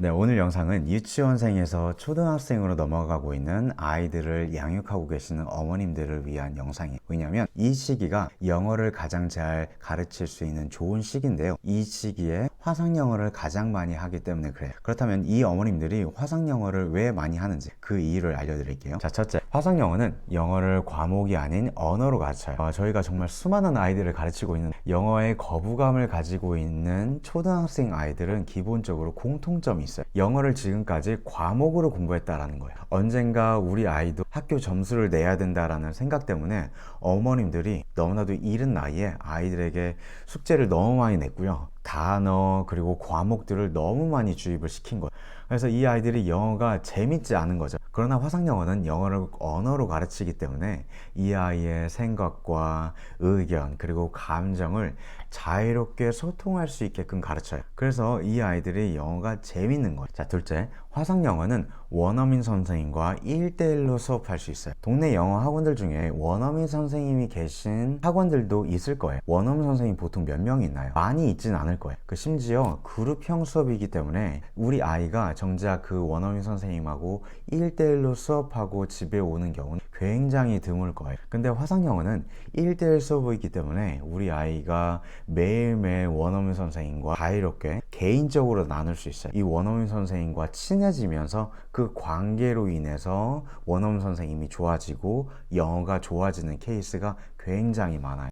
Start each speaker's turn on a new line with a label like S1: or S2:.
S1: 네, 오늘 영상은 유치원생에서 초등학생으로 넘어가고 있는 아이들을 양육하고 계시는 어머님들을 위한 영상이에요. 왜냐하면 이 시기가 영어를 가장 잘 가르칠 수 있는 좋은 시기인데요. 이 시기에 화상 영어를 가장 많이 하기 때문에 그래요. 그렇다면 이 어머님들이 화상 영어를 왜 많이 하는지 그 이유를 알려드릴게요. 자, 첫째, 화상 영어는 영어를 과목이 아닌 언어로 가르쳐요. 어, 저희가 정말 수많은 아이들을 가르치고 있는 영어에 거부감을 가지고 있는 초등학생 아이들은 기본적으로 공통점이 있어요. 영어를 지금까지 과목으로 공부했다라는 거예요. 언젠가 우리 아이도 학교 점수를 내야 된다라는 생각 때문에 어머님들이 너무나도 이른 나이에 아이들에게 숙제를 너무 많이 냈고요. 단어 그리고 과목들을 너무 많이 주입을 시킨 거예요. 그래서 이 아이들이 영어가 재밌지 않은 거죠. 그러나 화상 영어는 영어를 언어로 가르치기 때문에 이 아이의 생각과 의견 그리고 감정을 자유롭게 소통할 수 있게끔 가르쳐요. 그래서 이 아이들이 영어가 재밌는 거예요. 자, 둘째, 화상 영어는 원어민 선생님과 1대1로 수업할 수 있어요. 동네 영어 학원들 중에 원어민 선생님이 계신 학원들도 있을 거예요. 원어민 선생님 보통 몇명 있나요? 많이 있진 않을 거예요. 그 심지어 그룹형 수업이기 때문에 우리 아이가 정작 그 원어민 선생님하고 1대1로 수업하고 집에 오는 경우는 굉장히 드물 거예요. 근데 화상 영어는 1대1 수업이기 때문에 우리 아이가 매일매일 원어민 선생님과 자유롭게 개인적으로 나눌 수 있어요. 이 원어민 선생님과 친해지면서 그 관계로 인해서 원어민 선생님이 좋아지고 영어가 좋아지는 케이스가 굉장히 많아요.